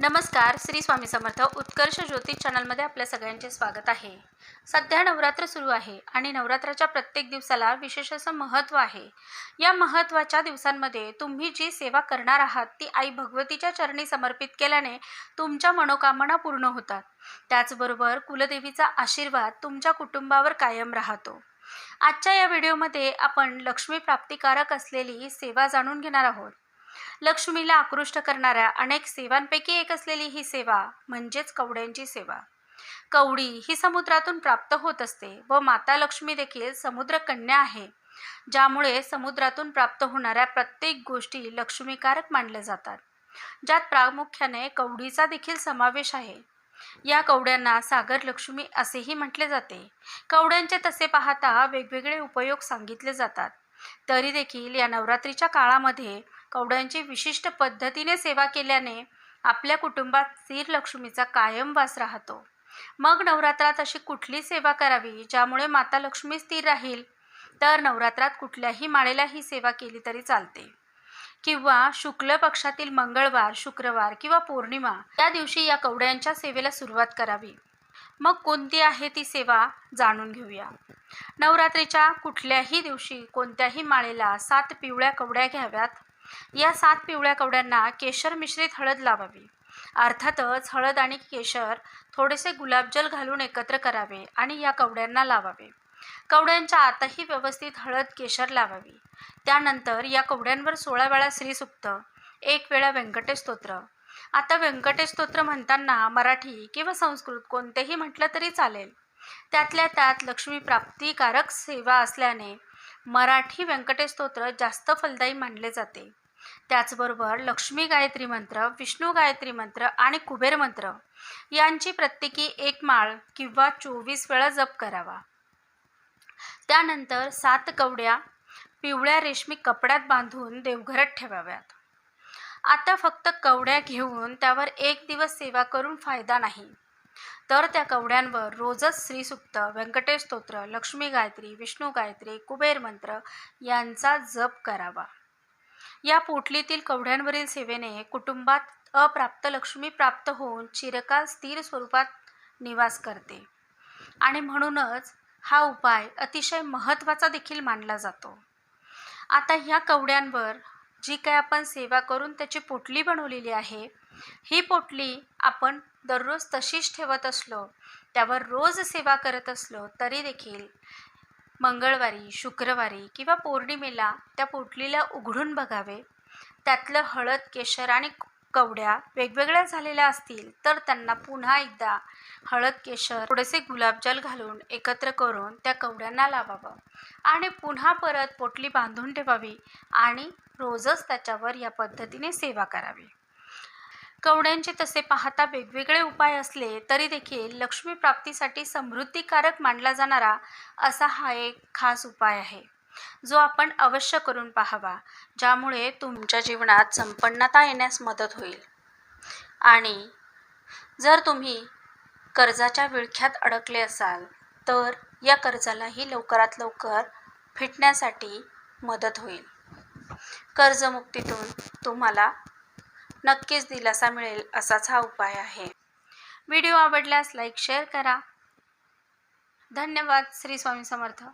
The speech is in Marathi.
नमस्कार श्री स्वामी समर्थ उत्कर्ष ज्योतिष चॅनलमध्ये आपल्या सगळ्यांचे स्वागत आहे. सध्या नवरात्र सुरू आहे आणि नवरात्राच्या प्रत्येक दिवसाला विशेष असं महत्त्व आहे. या महत्त्वाच्या दिवसांमध्ये तुम्ही जी सेवा करणार आहात ती आई भगवतीच्या चरणी समर्पित केल्याने तुमच्या मनोकामना पूर्ण होतात. त्याचबरोबर कुलदेवीचा आशीर्वाद तुमच्या कुटुंबावर कायम राहतो. आजच्या या व्हिडिओमध्ये आपण लक्ष्मी प्राप्तिकारक असलेली सेवा जाणून घेणार आहोत. लक्ष्मीला आकृष्ट करणाऱ्या अनेक सेवांपैकी एक असलेली ही सेवा म्हणजेच कवड्यांची सेवा. कवडी ही समुद्रातून प्राप्त होत असते व माता लक्ष्मी देखील समुद्रकन्या आहे ज्यामुळे समुद्रातून प्राप्त होणाऱ्या प्रत्येक गोष्टी लक्ष्मीकारक मानल्या जातात. ज्यात प्रामुख्याने कवडीचा देखील समावेश आहे. या कवड्यांना सागर लक्ष्मी असेही म्हटले जाते. कवड्यांचे तसे पाहता वेगवेगळे उपयोग सांगितले जातात. तरी देखील या नवरात्रीच्या काळामध्ये कवड्यांची विशिष्ट पद्धतीने सेवा केल्याने आपल्या कुटुंबात स्थिर लक्ष्मीचा कायम वास राहतो. मग नवरात्रात अशी कुठली सेवा करावी ज्यामुळे माता लक्ष्मी स्थिर राहील? तर नवरात्रात कुठल्याही माळेला ही सेवा केली तरी चालते. किंवा शुक्ल पक्षातील मंगळवार शुक्रवार किंवा पौर्णिमा या दिवशी या कवड्यांच्या सेवेला सुरुवात करावी. मग कोणती आहे ती सेवा जाणून घेऊया. नवरात्रीच्या कुठल्याही दिवशी कोणत्याही माळेला सात पिवळ्या कवड्या घ्याव्यात. या सात पिवळ्या कवड्यांना केशर मिश्रित हळद लावावी. अर्थातच हळद आणि केशर थोडेसे गुलाबजल घालून एकत्र करावे आणि या कवड्यांना लावावे. कवड्यांच्या आतही व्यवस्थित हळद केशर लावावी. त्यानंतर या कवड्यांवर सोळा वेळा श्रीसुक्त एक वेळा व्यंकटेश स्तोत्र आता व्यंकटेश स्तोत्र म्हणताना मराठी किंवा संस्कृत कोणतेही म्हटलं तरी चालेल. त्यातल्या त्यात लक्ष्मी प्राप्तिकारक सेवा असल्याने मराठी व्यंकटेश स्तोत्र जास्त फलदायी मानले जाते. त्याचबरोबर लक्ष्मी गायत्री मंत्र विष्णू गायत्री मंत्र आणि कुबेर मंत्र यांची प्रत्येकी एक माळ किंवा चोवीस वेळा जप करावा. त्यानंतर सात कवड्या पिवळ्या रेशमी कपड्यात बांधून देवघरात ठेवाव्यात. आता फक्त कवड्या घेऊन त्यावर एक दिवस सेवा करून फायदा नाही. तर त्या कवड्यांवर रोजच श्रीसुक्त व्यंकटेश स्तोत्र लक्ष्मी गायत्री विष्णू गायत्री कुबेर मंत्र यांचा जप करावा. या पोटलीतील कवड्यांवरील सेवेने कुटुंबात अप्राप्त लक्ष्मी प्राप्त होऊन चिरकाल स्थिर स्वरूपात निवास करते. आणि म्हणूनच हा उपाय अतिशय महत्त्वाचा देखील मानला जातो. आता ह्या कवड्यांवर जी काय आपण सेवा करून त्याची पोटली बनवलेली आहे ही पोटली आपण दररोज तशीच ठेवत असलो त्यावर रोज सेवा करत असलो तरी देखील मंगळवारी शुक्रवारी किंवा पौर्णिमेला त्या पोटलीला उघडून बघावे. त्यातलं हळद केशर आणि कवड्या वेगवेगळ्या झालेल्या असतील तर त्यांना पुन्हा एकदा हळद केशर थोडेसे गुलाबजल घालून एकत्र करून त्या कवड्यांना लावावं आणि पुन्हा परत पोटली बांधून ठेवावी आणि रोजच त्याच्यावर या पद्धतीने सेवा करावी. कवड्यांचे तसे पाहता वेगवेगळे उपाय असले तरी देखील लक्ष्मी प्राप्तीसाठी समृद्धिकारक मानला जाणारा असा हा एक खास उपाय आहे. जो आपण अवश्य करून पाहावा ज्यामुळे तुमच्या जीवनात संपन्नता येण्यास मदत होईल. आणि जर तुम्ही कर्जाच्या विळख्यात अडकले असाल तर या कर्जालाही लवकरात लवकर फिटण्यासाठी मदत होईल. कर्जमुक्तीतून तुम्हाला नक्कीच दिलासा मिळेल असाच हा उपाय आहे. व्हिडिओ आवडल्यास लाईक शेअर करा. धन्यवाद. श्री स्वामी समर्थ.